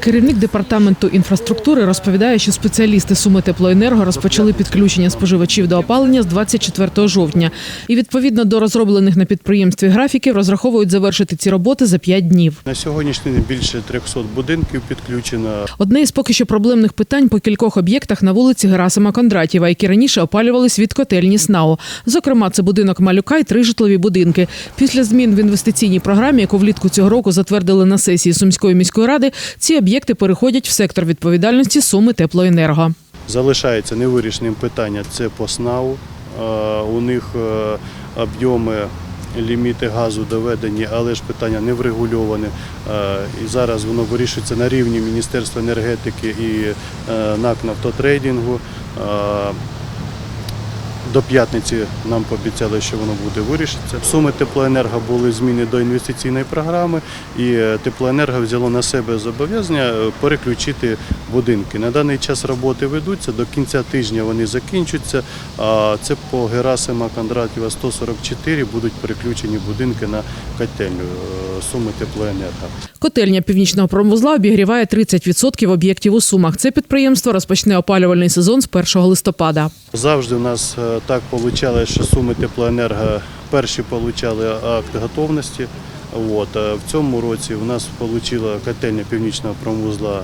Керівник департаменту інфраструктури розповідає, що спеціалісти Суми Теплоенерго розпочали підключення споживачів до опалення з 24 жовтня. І відповідно до розроблених на підприємстві графіків розраховують завершити ці роботи за 5 днів. На сьогоднішній день більше 300 будинків підключено. Одне із поки що проблемних питань по кількох об'єктах на вулиці Герасима Кондратєва, які раніше опалювались від котельні СНАУ. Зокрема, це будинок Малюка і три житлові будинки. Після змін в інвестиційній програмі, яку влітку цього року затвердили на сесії Сумської міської ради, ці об'єкти переходять в сектор відповідальності Суми Теплоенерго. Залишається невирішеним питання це по СНАУ. Е, У них е, об'єми, ліміти газу доведені, але ж питання не врегульоване. І зараз воно вирішується на рівні Міністерства енергетики і е, НАК «Нафтотрейдингу». До п'ятниці нам пообіцяли, що воно буде вирішиться. Суми теплоенерго були зміни до інвестиційної програми, і е, теплоенерго взяло на себе зобов'язання е, переключити будинки. На даний час роботи ведуться. До кінця тижня вони закінчаться. А це по Герасима Кондратєва 144 будуть переключені будинки на котельню е, суми теплоенерго. Котельня північного промвузла обігріває 30% об'єктів у Сумах. Це підприємство розпочне опалювальний сезон з 1 листопада. Завжди у нас так вийшло, що суми теплоенерго перші отримали акт готовності. От, в цьому році у нас отримала котельня північного промвузла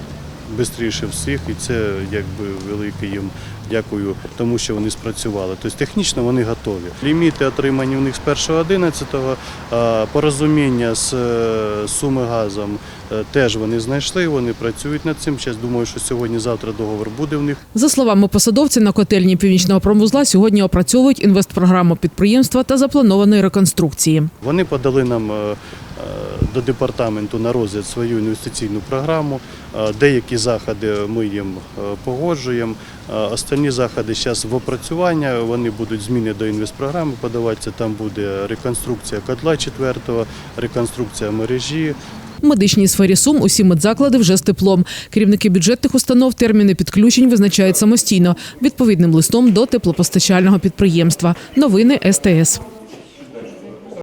швидше всіх, і це якби велике їм дякую, тому що вони спрацювали. Тобто технічно вони готові. Ліміти отримані у них з 1.11, а порозуміння з е, суми газом е, теж вони знайшли, вони працюють над цим. Зараз думаю, що сьогодні-завтра договор буде в них. За словами посадовців, на котельні північного промвузла сьогодні опрацьовують інвестпрограму підприємства та запланованої реконструкції. Вони подали нам е, до департаменту на розгляд свою інвестиційну програму. Е, Деякі заходи ми їм е, погоджуємо. Е, Останні заходи зараз в опрацювання. Вони будуть зміни до інвестпрограми подаватися. Там буде реконструкція котла четвертого, реконструкція мережі. В медичній сфері Сум усі медзаклади вже з теплом. Керівники бюджетних установ терміни підключень визначають самостійно відповідним листом до теплопостачального підприємства. Новини СТС.